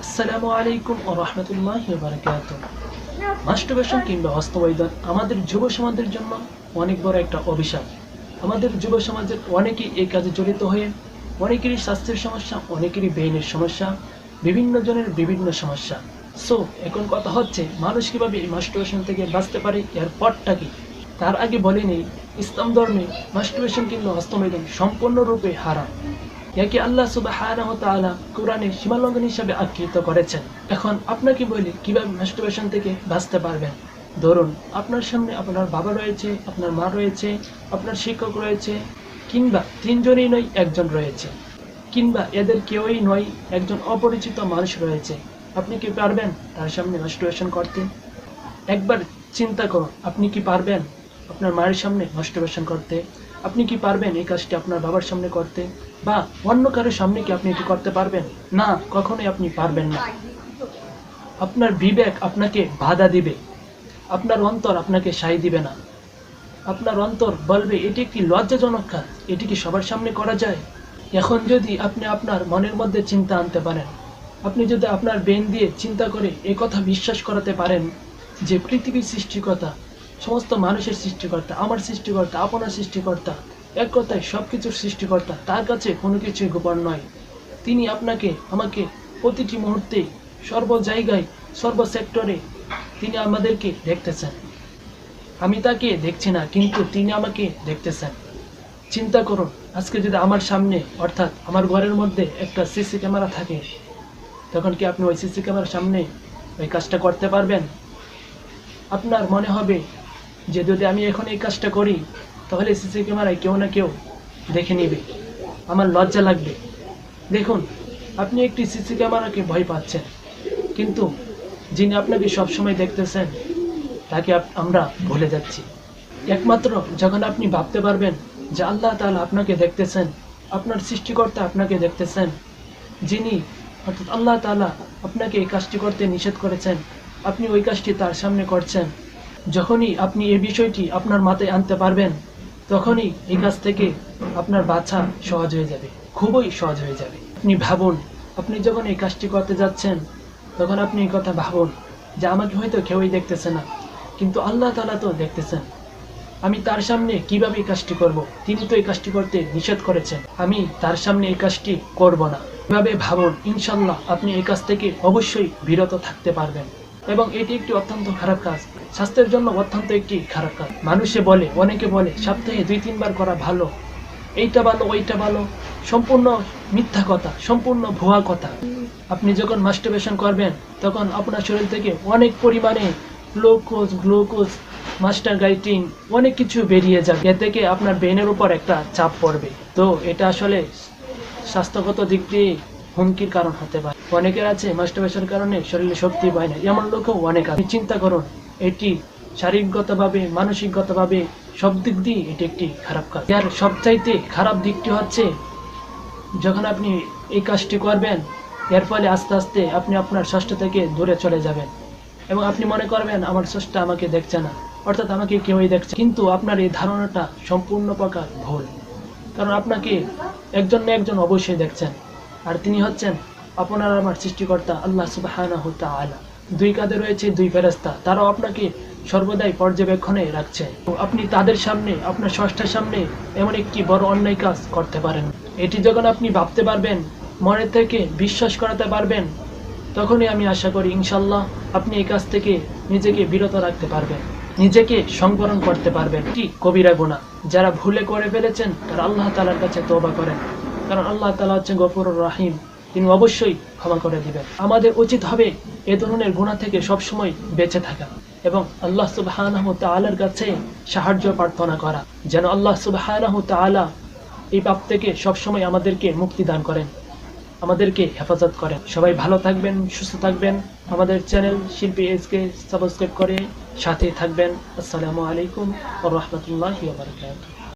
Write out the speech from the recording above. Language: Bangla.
আসসালামু আলাইকুম ও রহমতুল্লাহ বারকাত মাস্টারবেশন কিংবা হস্তবৈদন আমাদের যুব সমাজের জন্য অনেক বড় একটা অভিশাপ। আমাদের যুব সমাজের অনেকেই এই কাজে জড়িত হয়ে, অনেকেরই স্বাস্থ্যের সমস্যা, অনেকেরই ব্রেনের সমস্যা, বিভিন্ন জনের বিভিন্ন সমস্যা। সো, এখন কথা হচ্ছে, মানুষ কীভাবে এই মাস্টারবেশন থেকে বাঁচতে পারে, এর পরটা কি? তার আগে বলেনি ইসলাম ধর্মে মাস্টারবেশন কিংবা হস্তমৈদন সম্পূর্ণরূপে হারাম। একে আল্লাহ সুবাহ কোরআনে সীমালঙ্ঘন হিসাবে আখ্যায়িত করেছেন। এখন আপনাকে বলি, কীভাবে মাস্টারবেশন থেকে বাঁচতে পারবেন? ধরুন, আপনার সামনে আপনার বাবা রয়েছে, আপনার মা রয়েছে, আপনার শিক্ষক রয়েছে, কিংবা তিনজনই নয়, একজন রয়েছে। কিংবা এদের কেউই নয়, একজন অপরিচিত মানুষ রয়েছে। আপনি কি পারবেন তার সামনে মাস্টারবেশন করতে? একবার চিন্তা করুন, আপনি কি পারবেন আপনার মায়ের সামনে মাস্টারবেশন করতে? আপনি কি পারবেন এই কাজটি আপনার বাবার সামনে করতে? বা অন্য কারোর সামনে কি আপনি এটি করতে পারবেন? না, কখনোই আপনি পারবেন না। আপনার বিবেক আপনাকে বাধা দিবে। আপনার অন্তর আপনাকে সাই দিবে না। আপনার অন্তর বলবে, এটি একটি লজ্জাজনক কাজ। এটি কি সবার সামনে করা যায়? এখন যদি আপনি আপনার মনের মধ্যে চিন্তা আনতে পারেন, আপনি যদি আপনার বেন দিয়ে চিন্তা করে এ কথা বিশ্বাস করাতে পারেন যে পৃথিবীর সৃষ্টিকর্তা, সমস্ত মানুষের সৃষ্টিকর্তা, আমার সৃষ্টিকর্তা, আপনার সৃষ্টিকর্তা এক কথায় সব কিছুর সৃষ্টিকর্তা, তার কাছে কোনো কিছুই গোপন নয়। তিনি আপনাকে, আমাকে প্রতিটি মুহূর্তে সর্ব জায়গায়, সর্ব সেক্টরে তিনি আমাদেরকে দেখতে চান। আমি তাকে দেখছি না, কিন্তু তিনি আমাকে দেখতে চান। চিন্তা করুন, আজকে যদি আমার সামনে, অর্থাৎ আমার ঘরের মধ্যে একটা সিসি ক্যামেরা থাকে, তখন কি আপনি ওই সিসি ক্যামেরার সামনে ওই কাজটা করতে পারবেন? আপনার মনে হবে যে যদি আমি এখন এই কাজটা করি তাহলে সিসি ক্যামেরায় কেউ না কেউ দেখে নেবে। আমার লজ্জা লাগবে। দেখুন, আপনি একটি সিসি ক্যামেরাকে ভয় পাচ্ছেন। কিন্তু যিনি আপনাকে সবসময় দেখতেছেন, তাকে আমরা ভুলে যাচ্ছি। একমাত্র যখন আপনি ভাবতে পারবেন যে আল্লাহ তাআলা আপনাকে দেখতেছেন, আপনার সৃষ্টিকর্তা আপনাকে দেখতেছেন, যিনি অর্থাৎ আল্লাহ তালা আপনাকে এই কাজটি করতে নিষেধ করেছেন, আপনি ওই কাজটি তার সামনে করছেন, যখনই আপনি এই বিষয়টি আপনার মাথায় আনতে পারবেন তখনই এই কাজ থেকে আপনার বাছা সহজ হয়ে যাবে, খুবই সহজ হয়ে যাবে। আপনি ভাবুন, আপনি যখন এই কাজটি করতে যাচ্ছেন, তখন আপনি এই কথা ভাবুন যে আমাকে হয়তো কেউই দেখতেছে না, কিন্তু আল্লাহ তাআলা তো দেখতেছেন। আমি তার সামনে কীভাবে এই কাজটি করব? তিনি তো এই কাজটি করতে নিষেধ করেছেন। আমি তার সামনে এই কাজটি করব না। এভাবে ভাবুন ইনশাল্লাহ আপনি এই কাজ থেকে অবশ্যই বিরত থাকতে পারবেন। এবং এটি একটি অত্যন্ত খারাপ কাজ। স্বাস্থ্যের জন্য অত্যন্ত একটি খারাপ কাজ। মানুষে বলে, অনেকে বলে, সপ্তাহে দুই, তিনবার করা ভালো। এইটা ভালো, ওইটা ভালো। সম্পূর্ণ মিথ্যা কথা, সম্পূর্ণ ভুয়া কথা। আপনি যখন মাস্টারবেশন করবেন, তখন আপনার শরীর থেকে অনেক পরিমাণে গ্লুকোজ গ্লুকোজ মাস্টার গাইটিন অনেক কিছু বেরিয়ে যাবে। এ থেকে আপনার ব্রেনের উপর একটা চাপ পড়বে। তো এটা আসলে স্বাস্থ্যগত দিক দিয়ে হুমকির কারণ হতে পারে। অনেকের আছে মাস্টারবেশনের কারণে শরীরে শক্তি পায় না। এমন লোকও অনেক আছে। চিন্তা করুন এটি শারীরিকগতভাবে, মানসিকগতভাবে সব দিক দিয়ে এটি একটি খারাপ কাজ। আর সবচাইতে খারাপ দিকটি হচ্ছে, যখন আপনি এই কাজটি করবেন, এর ফলে আস্তে আস্তে আপনি আপনার ষষ্ঠ থেকে দূরে চলে যাবেন। এবং আপনি মনে করবেন, আমার ষষ্ঠ আমাকে দেখছে না। অর্থাৎ আমাকে কেউই দেখছে কিন্তু আপনার এই ধারণাটা সম্পূর্ণ প্রকার ভুল। কারণ আপনাকে একজন না একজন অবশ্যই দেখছেন। আর তিনি হচ্ছেন আপনার আমার সৃষ্টিকর্তা আল্লাহ সুবহানাহু তাআলা। দুই কাঁধে রয়েছে দুই ফেরেস্তা তারাও আপনাকে সর্বদাই পর্যবেক্ষণে রাখছে। আপনি তাদের সামনে, আপনার ষষ্ঠার সামনে এমন একটি বড় অন্যায় কাজ করতে পারেন। এটি যখন আপনি ভাবতে পারবেন, মনে থেকে বিশ্বাস করাতে পারবেন, তখনই আমি আশা করি ইনশাল্লাহ আপনি এই কাজ থেকে নিজেকে বিরত রাখতে পারবেন, নিজেকে সংবরণ করতে পারবেন। কি কবিরা গুণা যারা ভুলে করে ফেলেছেন, তারা আল্লাহ তালার কাছে তোবা করেন। কারণ আল্লাহ তালা হচ্ছেন গফুর রাহিম। তিনি অবশ্যই ক্ষমা করে দিবেন। আমাদের উচিত হবে এ ধরনের গুণা থেকে সবসময় বেঁচে থাকা এবং আল্লাহ সুবাহ তালার কাছে সাহায্য প্রার্থনা করা, যেন আল্লাহ সুবাহ তালা এই পাপ থেকে সবসময় আমাদেরকে মুক্তি দান করেন, আমাদেরকে হেফাজত করেন। সবাই ভালো থাকবেন, সুস্থ থাকবেন। আমাদের চ্যানেল শিল্পী এসকে সাবস্ক্রাইব করে সাথে থাকবেন। আসসালামু আলাইকুম ও রহমতুল্লাহ বারকাত